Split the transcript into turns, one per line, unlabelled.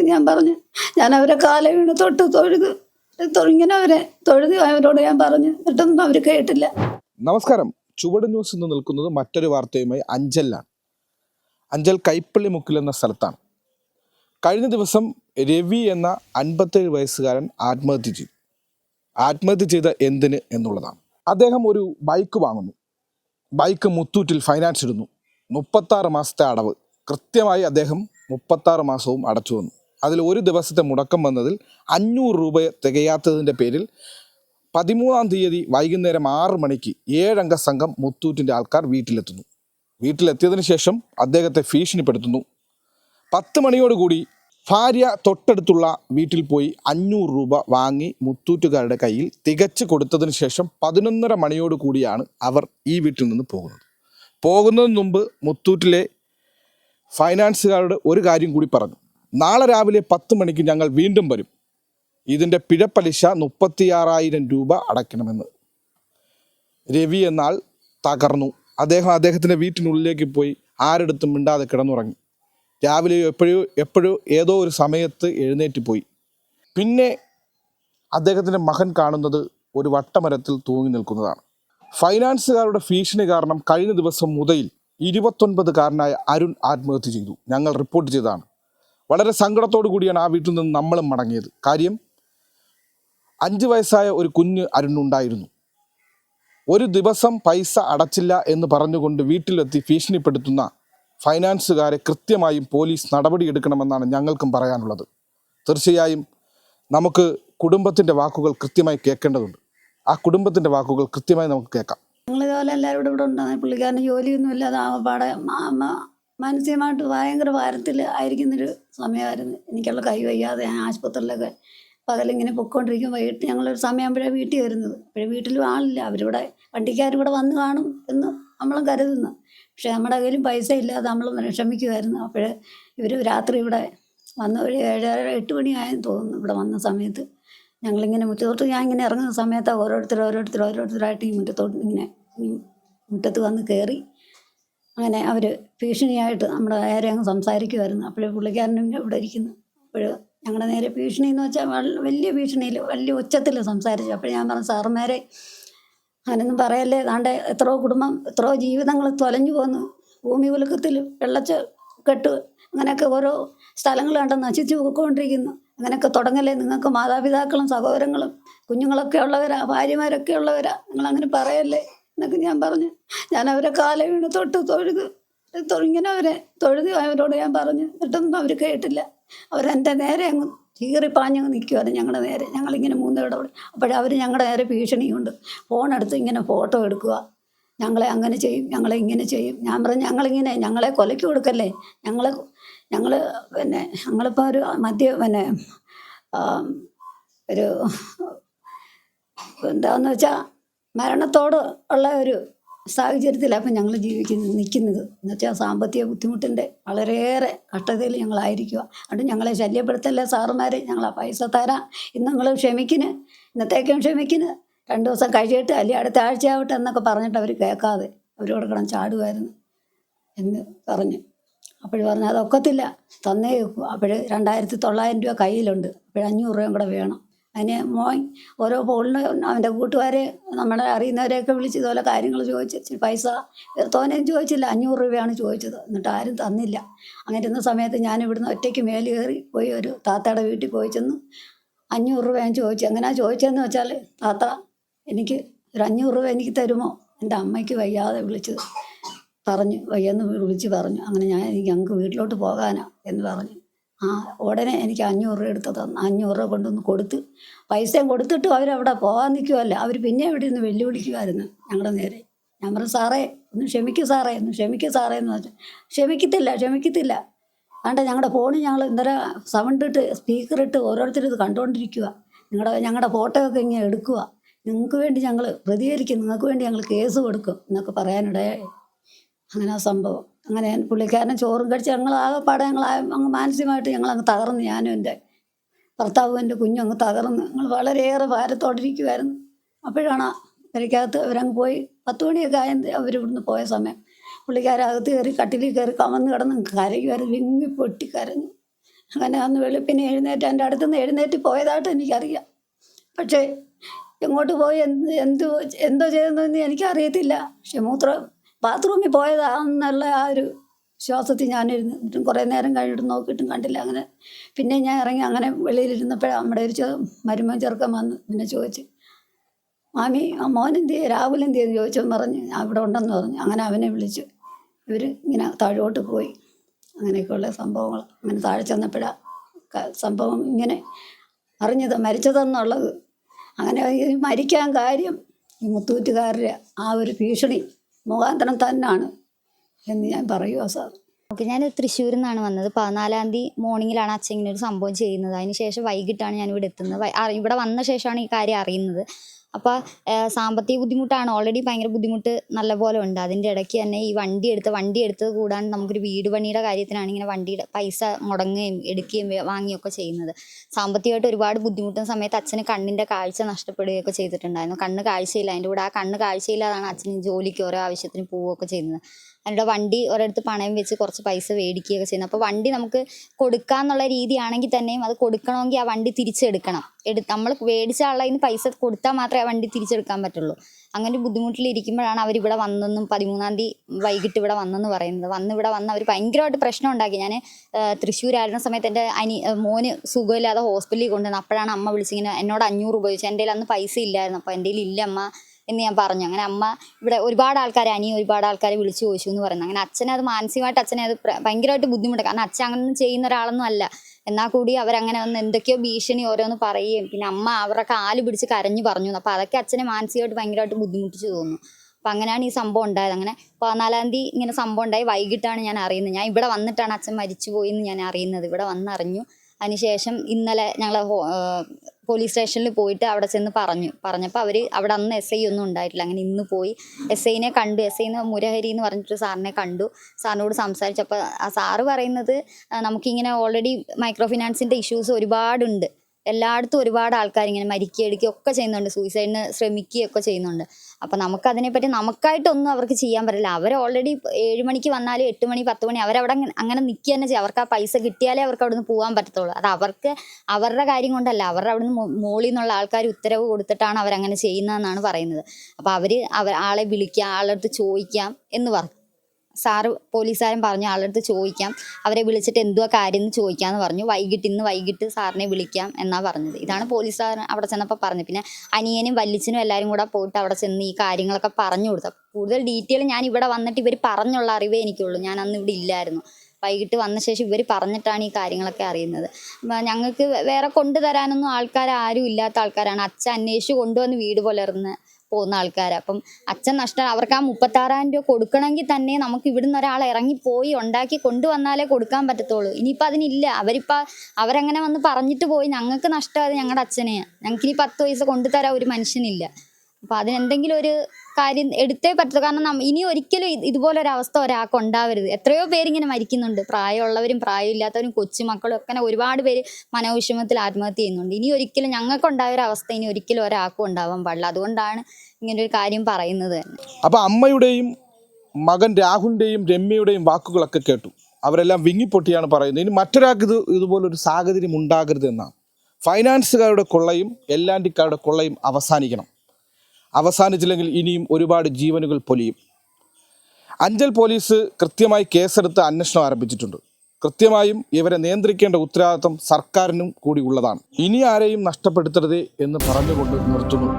എന്നൊക്കെ ഞാൻ പറഞ്ഞു ഞാൻ അവരെ കാല വീണ് തൊട്ട് തൊഴുത് തൊഴിങ്ങനെ അവരെ തൊഴുതി അവരോട് ഞാൻ പറഞ്ഞു എന്നിട്ടൊന്നും അവർ കേട്ടില്ല.
നമസ്കാരം. ചുവട് ന്യൂസ് ഇന്ന് നിൽക്കുന്നത് മറ്റൊരു വാർത്തയുമായി അഞ്ചലിലാണ് അഞ്ചൽ കൈപ്പള്ളി മുക്കിൽ എന്ന സ്ഥലത്താണ്. കഴിഞ്ഞ ദിവസം രവി എന്ന അൻപത്തേഴ് വയസ്സുകാരൻ ആത്മഹത്യ ചെയ്തു. ആത്മഹത്യ ചെയ്ത എന്തിന് എന്നുള്ളതാണ്. അദ്ദേഹം ഒരു ബൈക്ക് വാങ്ങുന്നു. ബൈക്ക് മുത്തൂറ്റിൽ ഫൈനാൻസ് ഇടുന്നു. മുപ്പത്താറ് മാസത്തെ അടവ്. കൃത്യമായി അദ്ദേഹം മുപ്പത്താറ് മാസവും അടച്ചു വന്നു അതിൽ ഒരു ദിവസത്തെ മുടക്കം വന്നതിൽ അഞ്ഞൂറ് രൂപ തികയാത്തതിന്റെ പേരിൽ പതിമൂന്നാം തീയതി വൈകുന്നേരം ആറ് മണിക്ക് ഏഴംഗ സംഘം മുത്തൂറ്റിന്റെ ആൾക്കാർ വീട്ടിലെത്തുന്നു. വീട്ടിലെത്തിയതിനു ശേഷം അദ്ദേഹത്തെ ഭീഷണിപ്പെടുത്തുന്നു. പത്ത് മണിയോടുകൂടി ഭാര്യ തൊട്ടടുത്തുള്ള വീട്ടിൽ പോയി അഞ്ഞൂറ് രൂപ വാങ്ങി മുത്തൂറ്റുകാരുടെ കയ്യിൽ തികച്ചു കൊടുത്തതിന് ശേഷം പതിനൊന്നര മണിയോട് കൂടിയാണ് അവർ ഈ വീട്ടിൽ നിന്ന് പോകുന്നത്. പോകുന്നതിന് മുമ്പ് മുത്തൂറ്റിലെ ഫൈനാൻസുകാരുടെ ഒരു കാര്യം കൂടി പറഞ്ഞു. നാളെ രാവിലെ പത്ത് മണിക്ക് ഞങ്ങൾ വീണ്ടും വരും. ഇതിന്റെ പിഴപ്പലിശ മുപ്പത്തിയാറായിരം രൂപ അടയ്ക്കണമെന്ന്. രവി എന്നാൽ തകർന്നു. അദ്ദേഹം അദ്ദേഹത്തിന്റെ വീട്ടിനുള്ളിലേക്ക് പോയി ആരെടുത്തും മിണ്ടാതെ കിടന്നുറങ്ങി. രാവിലെ എപ്പോഴോ എപ്പോഴോ ഏതോ ഒരു സമയത്ത് എഴുന്നേറ്റ് പോയി. പിന്നെ അദ്ദേഹത്തിന്റെ മകൻ കാണുന്നത് ഒരു വട്ടമരത്തിൽ തൂങ്ങി നിൽക്കുന്നതാണ്. ഫൈനാൻസുകാരുടെ ഭീഷണി കാരണം കഴിഞ്ഞ ദിവസം മുതൽ ഇരുപത്തൊൻപതുകാരനായ അരുൺ ആത്മഹത്യ ചെയ്തു. ഞങ്ങൾ റിപ്പോർട്ട് ചെയ്തതാണ്. വളരെ സങ്കടത്തോടു കൂടിയാണ് ആ വീട്ടിൽ നിന്ന് നമ്മളും മടങ്ങിയത്. കാര്യം അഞ്ച് വയസ്സായ ഒരു കുഞ്ഞ് അരുണുണ്ടായിരുന്നു. ഒരു ദിവസം പൈസ അടച്ചില്ല എന്ന് പറഞ്ഞുകൊണ്ട് വീട്ടിലെത്തി ഭീഷണിപ്പെടുത്തുന്ന ഫൈനാൻസുകാരെ കൃത്യമായും പോലീസ് നടപടിയെടുക്കണമെന്നാണ് ഞങ്ങൾക്കും പറയാനുള്ളത്. തീർച്ചയായും നമുക്ക് കുടുംബത്തിന്റെ വാക്കുകൾ കൃത്യമായി കേൾക്കേണ്ടതുണ്ട്. ആ കുടുംബത്തിന്റെ വാക്കുകൾ കൃത്യമായി നമുക്ക് കേൾക്കാം.
ഞങ്ങൾ എല്ലാവരും ഇവിടെ ഉണ്ടാകും പുള്ളിക്കാരന് ജോലിയൊന്നും ഇല്ലാതെ ആകപ്പാടെ മ- മ- മാനസികമായിട്ട് ഭയങ്കര ഭാരത്തിൽ ആയിരിക്കുന്നൊരു സമയമായിരുന്നു. എനിക്കുള്ള കൈ വയ്യാതെ ഞാൻ ആശുപത്രിയിലൊക്കെ പകലിങ്ങനെ പൊയ്ക്കൊണ്ടിരിക്കും. വൈകിട്ട് ഞങ്ങളൊരു സമയമാകുമ്പോഴാണ് വീട്ടിൽ വരുന്നത്. അപ്പോഴേ വീട്ടിലും ആളില്ല. അവരിവിടെ വണ്ടിക്കാരിവിടെ വന്ന് കാണും എന്ന് നമ്മളും കരുതുന്നു. പക്ഷേ നമ്മുടെ കയ്യിലും പൈസ ഇല്ലാതെ നമ്മൾ വിഷമിക്കുമായിരുന്നു അപ്പോഴേ ഇവർ രാത്രി ഇവിടെ വന്ന ഒരു ഏഴര എട്ട് മണിയായെന്ന് തോന്നുന്നു ഇവിടെ വന്ന സമയത്ത്. ഞങ്ങളിങ്ങനെ മുറ്റത്തോട്ട് ഞാൻ ഇങ്ങനെ ഇറങ്ങുന്ന സമയത്ത് ഓരോരുത്തർ ഓരോരുത്തർ ഓരോരുത്തരായിട്ട് ഈ മുറ്റത്തോട്ട് ഇങ്ങനെ മുറ്റത്ത് വന്ന് കയറി അങ്ങനെ അവർ ഭീഷണിയായിട്ട് നമ്മുടെ നേരെ അങ്ങ് സംസാരിക്കുമായിരുന്നു അപ്പോഴേ പുള്ളിക്കാരനും ഇവിടെ ഇരിക്കുന്നു. അപ്പോൾ ഞങ്ങളുടെ നേരെ ഭീഷണി എന്ന് വെച്ചാൽ വലിയ ഭീഷണിയിൽ വലിയ ഉച്ചത്തിൽ സംസാരിച്ചു. അപ്പോൾ ഞാൻ പറഞ്ഞു സാറുമാരെ അങ്ങനെയൊന്നും പറയല്ലേ. താണ്ടെ എത്രയോ കുടുംബം എത്രയോ ജീവിതങ്ങൾ തൊലഞ്ഞു പോന്നു. ഭൂമി ഉലുക്കത്തിൽ വെള്ളച്ച കെട്ട് അങ്ങനെയൊക്കെ ഓരോ സ്ഥലങ്ങൾ കണ്ട് നശിച്ചു പോയിക്കൊണ്ടിരിക്കുന്നു അങ്ങനെയൊക്കെ തുടങ്ങല്ലേ. നിങ്ങൾക്ക് മാതാപിതാക്കളും സഹോദരങ്ങളും കുഞ്ഞുങ്ങളൊക്കെ ഉള്ളവരാ ഭാര്യമാരൊക്കെ ഉള്ളവരാ. നിങ്ങൾ അങ്ങനെ പറയല്ലേ. എന്നൊക്കെ ഞാൻ പറഞ്ഞു. ഞാൻ അവരെ കാല വീണ് തൊട്ട് തൊഴുത് ഇങ്ങനെ അവരെ തൊഴുതി അവരോട് ഞാൻ പറഞ്ഞു. എന്നിട്ടൊന്നും അവർ കേട്ടില്ല. അവരെന്റെ നേരെ അങ്ങ് ചീറി പാഞ്ഞങ്ങ് നിൽക്കുമായിരുന്നു ഞങ്ങളുടെ നേരെ. ഞങ്ങളിങ്ങനെ മൂന്ന് അവിടെ അപ്പോഴവർ ഞങ്ങളുടെ നേരെ ഭീഷണിയുണ്ട്. ഫോണെടുത്ത് ഇങ്ങനെ ഫോട്ടോ എടുക്കുക ഞങ്ങളെ അങ്ങനെ ചെയ്യും ഞങ്ങളെ ഇങ്ങനെ ചെയ്യും. ഞാൻ പറഞ്ഞു ഞങ്ങളിങ്ങനെ ഞങ്ങളെ കൊലയ്ക്ക് കൊടുക്കല്ലേ? ഞങ്ങളെ ഞങ്ങൾ പിന്നെ ഞങ്ങളിപ്പോൾ ഒരു മദ്യ പിന്നെ ഒരു എന്താന്ന് വെച്ചാൽ മരണത്തോട് ഉള്ള ഒരു സാഹചര്യത്തിലാണ് ഇപ്പം ഞങ്ങൾ ജീവിക്കുന്നത് നിൽക്കുന്നത്. എന്നുവെച്ചാൽ സാമ്പത്തിക ബുദ്ധിമുട്ടിന്റെ വളരെയേറെ കഷ്ടതയിൽ ഞങ്ങളായിരിക്കുക അതുകൊണ്ട് ഞങ്ങളെ ശല്യപ്പെടുത്തല്ലേ സാറുമാർ ഞങ്ങൾ പൈസ തരാം. ഇന്ന് നിങ്ങൾ ക്ഷമിക്കിന്. ഇന്നത്തേക്കും ക്ഷമിക്കിന്. രണ്ട് ദിവസം കഴിയട്ടെ. അല്ലെങ്കിൽ അടുത്ത ആഴ്ച ആവട്ടെ എന്നൊക്കെ പറഞ്ഞിട്ട് അവർ കേൾക്കാതെ അവരോട് കിടന്ന് ചാടുമായിരുന്നു എന്ന് പറഞ്ഞു. അപ്പോൾ പറഞ്ഞു അതൊക്കത്തില്ല. തന്നേ അപ്പോൾ രണ്ടായിരത്തി തൊള്ളായിരം രൂപ കയ്യിലുണ്ട്. അപ്പോൾ അഞ്ഞൂറ് രൂപയും കൂടെ വേണം. അതിന് മോൻ ഓരോ ഫോണിന് അവന്റെ കൂട്ടുകാരെ നമ്മളെ അറിയുന്നവരെയൊക്കെ വിളിച്ച് ഇതുപോലെ കാര്യങ്ങൾ ചോദിച്ച് പൈസ തോനെയും ചോദിച്ചില്ല അഞ്ഞൂറ് രൂപയാണ് ചോദിച്ചത്. എന്നിട്ട് ആരും തന്നില്ല. അങ്ങനെ ഇരുന്ന സമയത്ത് ഞാൻ ഇവിടുന്ന് ഒറ്റയ്ക്ക് മേൽ കയറി പോയി ഒരു താത്തയുടെ വീട്ടിൽ പോയി ചെന്ന്. അഞ്ഞൂറ് രൂപ ഞാൻ ചോദിച്ചു. ചോദിച്ചതെന്ന് വെച്ചാൽ താത്ത എനിക്ക് ഒരു അഞ്ഞൂറ് രൂപ എനിക്ക് തരുമോ? എന്റെ അമ്മയ്ക്ക് വയ്യാതെ വിളിച്ചത് പറഞ്ഞു വയ്യെന്ന് വിളിച്ച് പറഞ്ഞു. അങ്ങനെ ഞാൻ ഞങ്ങൾക്ക് വീട്ടിലോട്ട് പോകാനാണ് എന്ന് പറഞ്ഞു. ആ ഉടനെ എനിക്ക് അഞ്ഞൂറ് രൂപ എടുത്ത് തന്നു. അഞ്ഞൂറ് രൂപ കൊണ്ടുവന്ന് കൊടുത്ത് പൈസയും കൊടുത്തിട്ടും അവരവിടെ പോകാൻ നിൽക്കുമല്ല അവർ പിന്നെ ഇവിടെ നിന്ന് വെല്ലുവിളിക്കുമായിരുന്നു ഞങ്ങളുടെ നേരെ. ഞാൻ പറഞ്ഞു സാറേ ഒന്ന് ക്ഷമിക്കൂ സാറേ ഒന്ന് ക്ഷമിക്കൂ സാറേ എന്ന് പറഞ്ഞു. ക്ഷമിക്കത്തില്ല ക്ഷമിക്കത്തില്ല. അതുകൊണ്ട് ഞങ്ങളുടെ ഫോണിൽ ഞങ്ങൾ ഇന്നലെ സൗണ്ട് ഇട്ട് സ്പീക്കർ ഇട്ട് ഓരോരുത്തരും ഇത് കണ്ടുകൊണ്ടിരിക്കുക നിങ്ങളുടെ ഞങ്ങളുടെ ഫോട്ടോ ഒക്കെ ഇങ്ങനെ എടുക്കുക നിങ്ങൾക്ക് വേണ്ടി ഞങ്ങൾ പ്രതികരിക്കും നിങ്ങൾക്ക് വേണ്ടി ഞങ്ങൾ കേസ് കൊടുക്കും എന്നൊക്കെ പറയാനിടയായി. അങ്ങനെ ആ സംഭവം. അങ്ങനെ ഞാൻ പുള്ളിക്കാരനെ ചോറും കഴിച്ച് ഞങ്ങൾ ആകെപ്പാടെ ഞങ്ങൾ അങ്ങ് മാനസികമായിട്ട് ഞങ്ങൾ അങ്ങ് തകർന്നു ഞാനും എന്റെ ഭർത്താവും എന്റെ കുഞ്ഞും അങ്ങ് തകർന്നു ഞങ്ങൾ വളരെയേറെ ഭാരത്തോടിരിക്കുമായിരുന്നു അപ്പോഴാണ് പെരയ്ക്കകത്ത് അവരങ്ങ് പോയി. പത്ത് മണിയൊക്കെ ആയ അവർ ഇവിടുന്ന് പോയ സമയം. പുള്ളിക്കാരകത്ത് കയറി കട്ടിലിൽ കയറി കമന്ന് കിടന്ന് കരയുമായിരുന്നു വിങ്ങി പൊട്ടി കരഞ്ഞു. അങ്ങനെ അന്ന് വെളുപ്പിനെ എഴുന്നേറ്റ് എന്റെ അടുത്ത് നിന്ന് എഴുന്നേറ്റ് പോയതായിട്ട് എനിക്കറിയാം. പക്ഷേ എങ്ങോട്ട് പോയി? എന്ത് എന്തോ എന്തോ ചെയ്യുന്നതെന്ന് എനിക്കറിയത്തില്ല. പക്ഷെ മൂത്ര ബാത്റൂമിൽ പോയതാണെന്നുള്ള ആ ഒരു ശ്വാസത്തിൽ ഞാനിരുന്ന് എന്നിട്ടും കുറേ നേരം കഴിഞ്ഞിട്ട് നോക്കിയിട്ടും കണ്ടില്ല. അങ്ങനെ പിന്നെ ഞാൻ ഇറങ്ങി അങ്ങനെ വെളിയിലിരുന്നപ്പോഴാണ് നമ്മുടെ ഒരു മരുമൻ ചെറുക്കൻ വന്ന് പിന്നെ ചോദിച്ചു മാമി ആ മോൻ എന്ത് ചെയ്യും രാഹുൽ എന്ത് ചെയ്യുന്നു ചോദിച്ചവൻ പറഞ്ഞ് "ഞാൻ ഇവിടെ ഉണ്ടെന്ന് പറഞ്ഞു. അങ്ങനെ അവനെ വിളിച്ചു. ഇവർ ഇങ്ങനെ താഴോട്ട് പോയി. അങ്ങനെയൊക്കെയുള്ള സംഭവങ്ങൾ. അങ്ങനെ താഴെ ചെന്നപ്പോഴാണ് സംഭവം ഇങ്ങനെ അറിഞ്ഞത് മരിച്ചതെന്നുള്ളത്. അങ്ങനെ മരിക്കാൻ കാര്യം ഈ മുത്തൂറ്റുകാരുടെ ആ ഒരു ഭീഷണി മുഖാന്തരം തന്നെയാണ് എന്ന് ഞാൻ പറയുക സാർ.
ഓക്കെ ഞാൻ തൃശ്ശൂരിൽ നിന്നാണ് വന്നത്. പതിനാലാം തീയതി മോർണിംഗിലാണ് അച്ഛൻ ഇങ്ങനെ ഒരു സംഭവം ചെയ്യുന്നത്. അതിന് ശേഷം വൈകിട്ടാണ് ഞാൻ ഇവിടെ എത്തുന്നത്. ഇവിടെ വന്ന ശേഷമാണ് ഈ കാര്യം അറിയുന്നത്. അപ്പോൾ സാമ്പത്തിക ബുദ്ധിമുട്ടാണ്. ഓൾറെഡി ഭയങ്കര ബുദ്ധിമുട്ട് നല്ല പോലെ ഉണ്ട്. അതിന്റെ ഇടയ്ക്ക് തന്നെ ഈ വണ്ടി എടുത്ത് വണ്ടി എടുത്തത് കൂടാണ്ട് നമുക്കൊരു വീട് പണിയുടെ കാര്യത്തിനാണ് ഇങ്ങനെ വണ്ടിയുടെ പൈസ മുടങ്ങുകയും എടുക്കുകയും വാങ്ങുകയൊക്കെ ചെയ്യുന്നത്. സാമ്പത്തികമായിട്ട് ഒരുപാട് ബുദ്ധിമുട്ടുന്ന സമയത്ത് അച്ഛന് കണ്ണിന്റെ കാഴ്ച നഷ്ടപ്പെടുകയൊക്കെ ചെയ്തിട്ടുണ്ടായിരുന്നു. കണ്ണ് കാഴ്ചയില്ല. അതിന്റെ കൂടെ ആ കണ്ണ് കാഴ്ചയില്ലാതാണ് അച്ഛന് ജോലിക്ക് ഓരോ ആവശ്യത്തിന് പോവുകയൊക്കെ ചെയ്യുന്നത്. അതിന്റെ വണ്ടി ഒരിടത്ത് പണയം വെച്ച് കുറച്ച് പൈസ മേടിക്കുകയൊക്കെ ചെയ്യുന്നത് അപ്പോൾ വണ്ടി നമുക്ക് കൊടുക്കാന്നുള്ള രീതിയാണെങ്കിൽ തന്നെയും അത് കൊടുക്കണമെങ്കിൽ ആ വണ്ടി തിരിച്ചെടുക്കണം. എടു നമ്മൾ മേടിച്ച നിന്ന് പൈസ കൊടുത്താൽ മാത്രമേ ആ വണ്ടി തിരിച്ചെടുക്കാൻ പറ്റുള്ളൂ. അങ്ങനെ ബുദ്ധിമുട്ടിലിരിക്കുമ്പോഴാണ് അവർ ഇവിടെ വന്നെന്നും പതിമൂന്നാം തീയതി വൈകിട്ട് ഇവിടെ വന്നെന്ന് പറയുന്നത്. വന്ന് ഇവിടെ വന്ന് അവർ ഭയങ്കരമായിട്ട് പ്രശ്നം ഉണ്ടാക്കി. ഞാൻ തൃശ്ശൂരായിരുന്ന സമയത്ത് എന്റെ അനി മോന് സുഖമില്ലാതെ ഹോസ്പിറ്റലിൽ കൊണ്ടുവന്നു. അപ്പോഴാണ് അമ്മ വിളിച്ചിങ്ങനെ എന്നോട് അഞ്ഞൂറ് രൂപ ചോദിച്ചു. എന്റെ അന്ന് പൈസ ഇല്ലായിരുന്നു. അപ്പോൾ എന്റെ ഇല്ല അമ്മ. എന്ന് ഞാൻ പറഞ്ഞു. അങ്ങനെ അമ്മ ഇവിടെ ഒരുപാട് ആൾക്കാരെ അനിയും ഒരുപാട് ആൾക്കാരെ വിളിച്ചു ചോദിച്ചു എന്ന് പറയുന്നത് അങ്ങനെ അച്ഛനെ അത് മാനസികമായിട്ട് അച്ഛനെ അത് ഭയങ്കരമായിട്ട് ബുദ്ധിമുട്ട്. കാരണം അച്ഛൻ അങ്ങനെ ചെയ്യുന്ന ഒരാളൊന്നും അല്ല. എന്നാൽ കൂടി അവരങ്ങനെ വന്ന് എന്തൊക്കെയോ ഭീഷണി ഓരോന്ന് പറയുകയും പിന്നെ അമ്മ അവരുടെ കാൽ പിടിച്ച് കരഞ്ഞു പറഞ്ഞു. അപ്പോൾ അതൊക്കെ അച്ഛനെ മാനസികമായിട്ട് ഭയങ്കരമായിട്ട് ബുദ്ധിമുട്ടിച്ച് തോന്നുന്നു. അപ്പം അങ്ങനെയാണ് ഈ സംഭവം ഉണ്ടായത്. അങ്ങനെ പതിനാലാം തീയതി ഇങ്ങനെ സംഭവം ഉണ്ടായി. വൈകിട്ടാണ് ഞാൻ അറിയുന്നത്. ഞാൻ ഇവിടെ വന്നിട്ടാണ് അച്ഛൻ മരിച്ചു പോയി എന്ന് ഞാൻ അറിയുന്നത്. ഇവിടെ വന്നറിഞ്ഞു. അതിനുശേഷം ഇന്നലെ ഞങ്ങൾ പോലീസ് സ്റ്റേഷനിൽ പോയിട്ട് അവിടെ ചെന്ന് പറഞ്ഞു. പറഞ്ഞപ്പോൾ അവർ അവിടെ അന്ന് എസ് ഐ ഒന്നും ഉണ്ടായിട്ടില്ല. അങ്ങനെ ഇന്ന് പോയി. എസ് ഐനെ കണ്ടു. എസ് ഐന്ന് മുരഹരി എന്ന് പറഞ്ഞിട്ട് സാറിനെ കണ്ടു. സാറിനോട് സംസാരിച്ചപ്പോൾ ആ സാറ് പറയുന്നത് നമുക്കിങ്ങനെ ഓൾറെഡി മൈക്രോ ഫിനാൻസിന്റെ ഇഷ്യൂസ് ഒരുപാടുണ്ട്. എല്ലായിടത്തും ഒരുപാട് ആൾക്കാർ ഇങ്ങനെ മരിക്കുകയെടുക്കുകയും ഒക്കെ ചെയ്യുന്നുണ്ട്. സൂയിസൈഡിന് ശ്രമിക്കുകയൊക്കെ ചെയ്യുന്നുണ്ട്. അപ്പം പറ്റി നമുക്കായിട്ടൊന്നും അവർക്ക് ചെയ്യാൻ പറ്റില്ല. അവർ ഓൾറെഡി ഏഴ് മണിക്ക് വന്നാലും എട്ട് മണി പത്ത് മണി അവരവിടെ അങ്ങനെ- നിൽക്കുക തന്നെ ചെയ്യും. അവർക്ക് ആ പൈസ കിട്ടിയാലേ അവർക്ക് അവിടെ നിന്ന് പോകാൻ പറ്റത്തുള്ളൂ. അത് അവർക്ക് അവരുടെ കാര്യം കൊണ്ടല്ല. അവരുടെ അവിടെ നിന്ന് മോളിൽ നിന്നുള്ള ആൾക്കാർ ഉത്തരവ് കൊടുത്തിട്ടാണ് അവരങ്ങനെ ചെയ്യുന്നതെന്നാണ് പറയുന്നത്. അപ്പോൾ അവർ അവർ ആളെ വിളിക്കുക ആളുടെ അടുത്ത് ചോദിക്കാം എന്ന് പറഞ്ഞു സാറ് പോലീസുകാരൻ പറഞ്ഞു ആളുടെ അടുത്ത് ചോദിക്കാം. അവരെ വിളിച്ചിട്ട് എന്തുവാ കാര്യം എന്ന് ചോദിക്കാമെന്ന് പറഞ്ഞു. വൈകിട്ട് ഇന്ന് വൈകിട്ട് സാറിനെ വിളിക്കാം എന്നാ പറഞ്ഞത്. ഇതാണ് പോലീസുകാരൻ അവിടെ ചെന്നപ്പോൾ പറഞ്ഞത്. പിന്നെ അനിയനും വല്ലിച്ചനും എല്ലാവരും കൂടെ പോയിട്ട് അവിടെ ചെന്ന് ഈ കാര്യങ്ങളൊക്കെ പറഞ്ഞു കൊടുത്തു കൂടുതൽ ഡീറ്റെയിൽ ഞാൻ ഇവിടെ വന്നിട്ട് ഇവർ പറഞ്ഞുള്ള അറിവേ എനിക്കുള്ളൂ. ഞാൻ അന്ന് ഇവിടെ ഇല്ലായിരുന്നു. വൈകിട്ട് വന്ന ശേഷം ഇവർ പറഞ്ഞിട്ടാണ് ഈ കാര്യങ്ങളൊക്കെ അറിയുന്നത്. ഞങ്ങൾക്ക് വേറെ കൊണ്ടുതരാനൊന്നും ആൾക്കാർ ആരും ഇല്ലാത്ത ആൾക്കാരാണ്. അച്ഛൻ അന്വേഷിച്ച് കൊണ്ടുവന്ന് വീട് പുലർന്ന് പോകുന്ന ആൾക്കാർ അപ്പം അച്ഛൻ നഷ്ടം അവർക്ക് ആ മുപ്പത്താറായിരം രൂപ കൊടുക്കണമെങ്കിൽ തന്നെ നമുക്ക് ഇവിടുന്ന് ഒരാൾ ഇറങ്ങിപ്പോയി ഉണ്ടാക്കി കൊണ്ടുവന്നാലേ കൊടുക്കാൻ പറ്റത്തുള്ളൂ. ഇനിയിപ്പോൾ അതിനില്ല. അവരിപ്പോൾ അവരങ്ങനെ വന്ന് പറഞ്ഞിട്ട് പോയി. ഞങ്ങൾക്ക് നഷ്ടമായത് ഞങ്ങളുടെ അച്ഛനെയാണ് ഞങ്ങൾക്ക് ഇനി പത്ത് പൈസ കൊണ്ടുതരാൻ ഒരു മനുഷ്യനില്ല. അപ്പോൾ അതിനെന്തെങ്കിലും ഒരു കാര്യം എടുത്തേ പറ്റത്തു കാരണം ഇനി ഒരിക്കലും ഇതുപോലെ ഇതുപോലൊരു അവസ്ഥ ഒരാൾക്ക് ഉണ്ടാവരുത്. എത്രയോ പേരിങ്ങനെ മരിക്കുന്നുണ്ട്. പ്രായമുള്ളവരും പ്രായമില്ലാത്തവരും കൊച്ചുമക്കളും ഒക്കെ ഒരുപാട് പേര് മനോവിഷമത്തിൽ ആത്മഹത്യ ചെയ്യുന്നുണ്ട്. ഇനി ഒരിക്കലും ഞങ്ങൾക്ക് ഉണ്ടായ ഒരു അവസ്ഥ ഇനി ഒരിക്കലും ഒരാൾക്കും ഉണ്ടാവാൻ പാടില്ല. അതുകൊണ്ടാണ് ഇങ്ങനെ ഒരു കാര്യം പറയുന്നത് തന്നെ.
അപ്പൊ അമ്മയുടെയും മകൻ രാഹുലിന്റെയും രമ്യയുടെയും വാക്കുകളൊക്കെ കേട്ടു. അവരെല്ലാം വിങ്ങിപ്പൊട്ടിയാണ് പറയുന്നത്. ഇനി മറ്റൊരാൾക്ക് ഇത് ഇതുപോലൊരു സാഹചര്യം ഉണ്ടാകരുത് എന്നാണ്. ഫൈനാൻസുകാരുടെ കൊള്ളയും എല്ലാൻഡിക്കാരുടെ കൊള്ളയും അവസാനിക്കണം. അവസാനിച്ചില്ലെങ്കിൽ ഇനിയും ഒരുപാട് ജീവനുകൾ പൊലിയും. അഞ്ചൽ പോലീസ് കൃത്യമായി കേസെടുത്ത് അന്വേഷണം ആരംഭിച്ചിട്ടുണ്ട്. കൃത്യമായും ഇവരെ നിയന്ത്രിക്കേണ്ട ഉത്തരവാദിത്വം സർക്കാരിനും കൂടി ഉള്ളതാണ്. ഇനി ആരെയും നഷ്ടപ്പെടുത്തരുതേ എന്ന് പറഞ്ഞുകൊണ്ട് നിർത്തുന്നു.